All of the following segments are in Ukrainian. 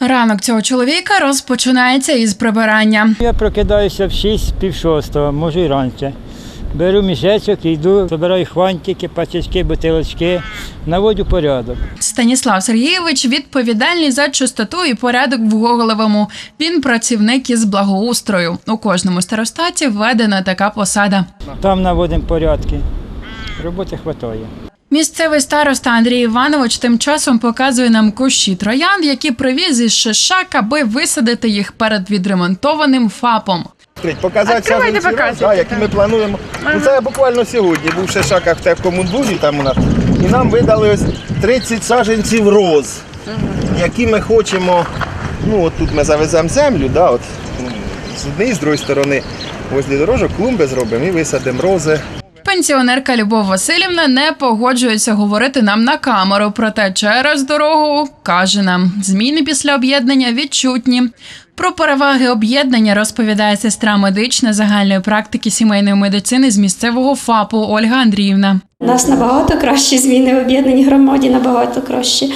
Ранок цього чоловіка розпочинається із прибирання. Я прокидаюся в 6, пів шостого, може і раніше. Беру мішечок йду, збираю хвантики, пачечки, бутилочки, наводжу порядок. Станіслав Сергійович відповідальний за чистоту і порядок в Гоголевому. Він працівник із благоустрою. У кожному старостаті введена така посада. Там наводимо порядки. Роботи вистачає. Місцевий староста Андрій Іванович тим часом показує нам кущі троянд, які привіз із Шишак, аби висадити їх перед відремонтованим ФАПом. Показати саджанці показуйте, да, які ми плануємо. Ну, це буквально сьогодні був ще шаках в техкомунбузі там у нас. І нам видали ось 30 саджанців роз, які ми хочемо. Ну, от тут ми завеземо землю, да, от, з однієї, з другої сторони, возле дорожок клумби зробимо і висадимо рози. Пенсіонерка Любов Васильівна не погоджується говорити нам на камеру, проте через дорогу каже нам: зміни після об'єднання відчутні. Про переваги об'єднання розповідає сестра медична загальної практики сімейної медицини з місцевого ФАПу Ольга Андріївна. У нас набагато кращі зміни в об'єднаній громаді, набагато краще.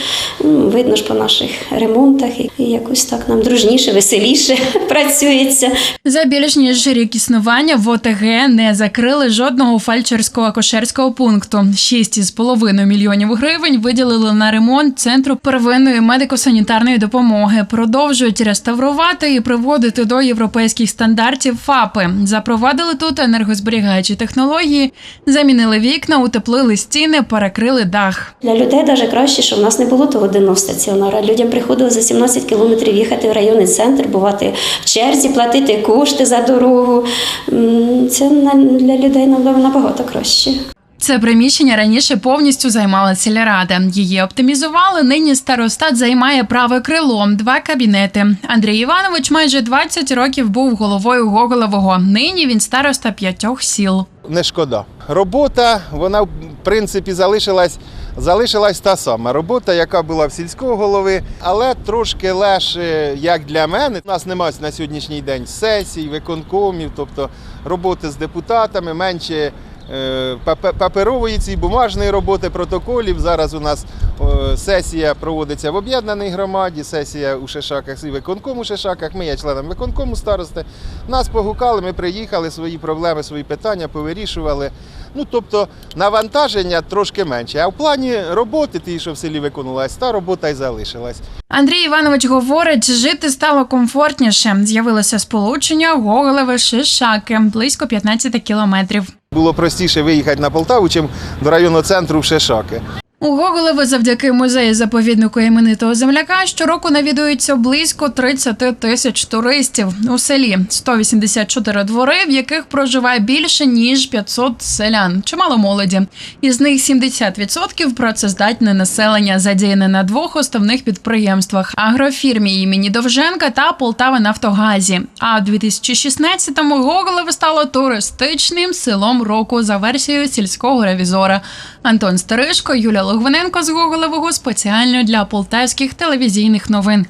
Ну, Видно ж по наших ремонтах і якось так нам дружніше, веселіше працюється. За більш ніж рік існування в ОТГ не закрили жодного фельдшерсько-акушерського пункту. 6,5 мільйонів гривень виділили на ремонт центру первинної медико-санітарної допомоги. Продовжують реставрувати і приводити до європейських стандартів ФАПи. Запровадили тут енергозберігаючі технології, замінили вікна, утеплили стіни, перекрили дах. Для людей навіть краще, що в нас не було того денного стаціонара. Людям приходило за 17 кілометрів їхати в районний центр, бувати в черзі, платити кошти за дорогу. Це на- для людей набагато краще. Це приміщення раніше повністю займала сільрада. Її оптимізували. Нині старостат займає праве крило, два кабінети. Андрій Іванович майже 20 років був головою Гоголевого. Нині він староста п'ятьох сіл. Не шкода. Робота, вона в принципі залишилась, залишилась та сама. Робота, яка була в сільського голови, але трошки легше, як для мене. У нас немає на сьогоднішній день сесій, виконкомів, тобто роботи з депутатами, менше паперової цієї бумажної роботи, протоколів. Зараз у нас е, сесія проводиться в об'єднаній громаді, сесія у Шишаках і виконком у Шишаках. Ми є членом виконкому старости. Нас погукали, ми приїхали, свої проблеми, свої питання повирішували. Ну, тобто навантаження трошки менше. А в плані роботи, ті, що в селі виконувалась, та робота й залишилась. Андрій Іванович говорить, жити стало комфортніше. З'явилося сполучення Гоголеве Шишаки близько 15 кілометрів. Було простіше виїхати на Полтаву, чим до районного центру в Шишаки. У Гоголеве завдяки музею заповіднику іменитого земляка щороку навідується близько 30 тисяч туристів. У селі 184 двори, в яких проживає більше ніж 500 селян. Чимало молоді. Із них 70% працездатне населення задіяне на двох основних підприємствах: агрофірмі імені Довженка та Полтава Нафтогазі. А в 2016-му Гоголеве стало туристичним селом року за версією сільського ревізора. Антон Старишко, Юля Логвиненко з Гоголевого спеціально для полтавських телевізійних новин.